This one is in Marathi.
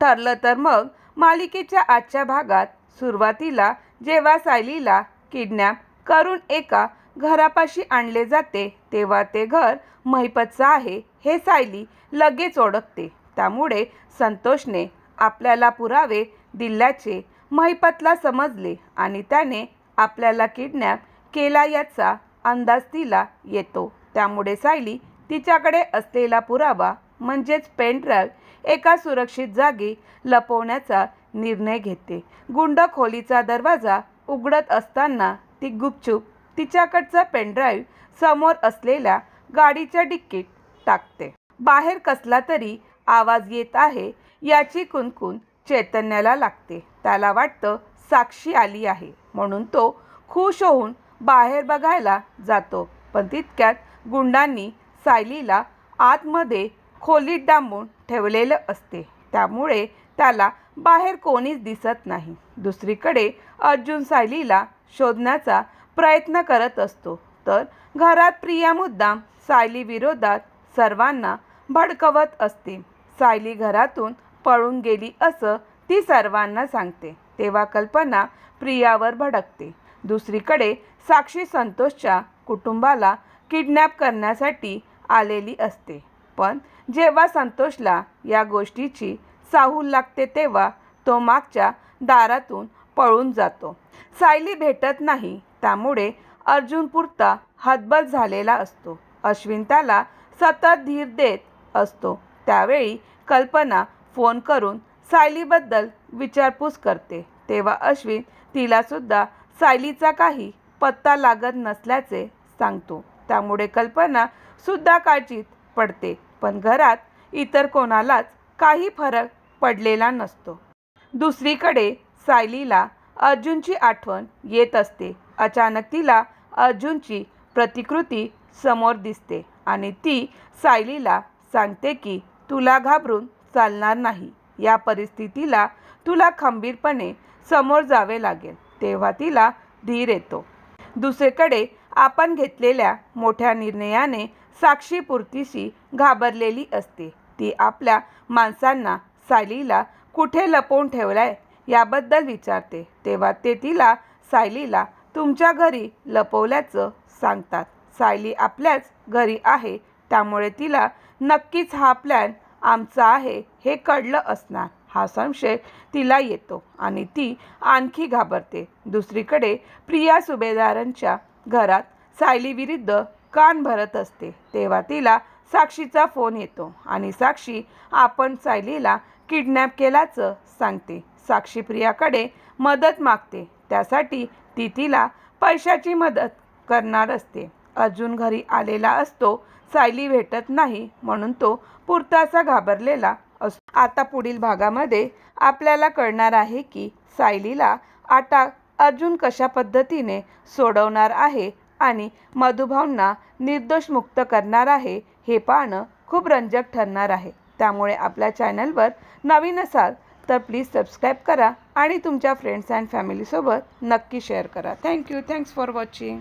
ठरलं तर मग मालिकेच्या आजच्या भागात सुरुवातीला जेव्हा सायलीला किडनॅप करून एका घरापाशी आणले जाते तेव्हा ते घर महिपतचं आहे हे सायली लगेच ओळखते. त्यामुळे संतोषने आपल्याला पुरावे दिल्याचे महिपतला समजले आणि त्याने आपल्याला किडनॅप केला याचा अंदाज तिला येतो. त्यामुळे सायली तिच्याकडे असलेला पुरावा म्हणजेच पेनड्राईव्ह एका सुरक्षित जागी लपवण्याचा निर्णय घेते. गुंड खोलीचा दरवाजा उघडत असताना ती गुपचूप तिच्याकडचा पेनड्राईव्ह समोर असलेल्या गाडीच्या डिक्कीत टाकते. बाहेर कसला तरी आवाज येत आहे याची कुणकुण चैतन्याला लागते. त्याला वाटतं साक्षी आली आहे म्हणून तो खुश होऊन बाहेर बघायला जातो. पण तितक्यात गुंडांनी सायलीला आतमध्ये खोलीत डांबून ठेवलेलं असते. त्यामुळे त्याला बाहेर कोणीच दिसत नाही. दुसरीकडे अर्जुन सायलीला शोधण्याचा प्रयत्न करत असतो. तर घरात प्रिया मुद्दाम सायली विरोधात सर्वांना भडकवत असते. सायली घरातून पळून गेली असं ती सर्वांना सांगते. तेव्हा कल्पना प्रियावर भडकते. दुसरीकडे साक्षी संतोषच्या कुटुंबाला किडनॅप करण्यासाठी आलेली असते. पण जेव्हा संतोषला या गोष्टीची चाहूल लागते तेव्हा तो मागच्या दारातून पळून जातो. सायली भेटत नाही त्यामुळे अर्जुन पुरता हतबल झालेला असतो. अश्विन त्याला सतत धीर देत असतो. त्यावेळी कल्पना फोन करून सायलीबद्दल विचारपूस करते. तेव्हा अश्विन तिलासुद्धा सायलीचा काही पत्ता लागत नसल्याचे सांगतो. त्यामुळे कल्पना सुद्धा काळजीत पडते. पण घरात इतर कोणालाच काही फरक पडलेला नसतो. दुसरीकडे सायलीला अर्जुनची आठवण येत असते. अचानक तिला अर्जुनची प्रतिकृती समोर दिसते आणि ती सायलीला सांगते की तुला घाबरून चालणार नाही. या परिस्थितीला तुला खंबीरपणे समोर जावे लागेल. तेव्हा तिला धीर येतो. दुसरीकडे आपण घेतलेल्या मोठ्या निर्णयाने साक्षीपूर्तीशी घाबरलेली असते. ती आपल्या माणसांना सायलीला कुठे लपवून ठेवलाय याबद्दल विचारते. तेव्हा ते तिला सायलीला तुमच्या घरी लपवल्याचं सांगतात. सायली आपल्याच घरी आहे त्यामुळे तिला नक्कीच हा प्लॅन आमचा आहे हे कळलं असणार. हा संशय तिला येतो आणि ती आणखी घाबरते. दुसरीकडे प्रिया सुभेदारांच्या घरात सायलीविरुद्ध कान भरत असते. तेव्हा तिला साक्षीचा फोन येतो आणि साक्षी आपण सायलीला किडनॅप केल्याचं सांगते. साक्षी प्रियाकडे मदत मागते. त्यासाठी ती तिला पैशाची मदत करणार असते. अर्जुन घरी आलेला असतो सायली भेटत नाही म्हणून तो पुरतासा घाबरलेला असतो. आता पुढील भागामध्ये आपल्याला कळणार आहे की सायलीला आता अर्जुन कशा पद्धतीने सोडवणार आहे आणि मधुभावना निर्दोष मुक्त करणार आहे हे पाहणं खूप रंजक ठरणार आहे. त्यामुळे आपल्या चॅनलवर नवीन असाल तर प्लीज सबस्क्राईब करा आणि तुमच्या फ्रेंड्स अँड फॅमिलीसोबत नक्की शेअर करा. Thank you thanks for watching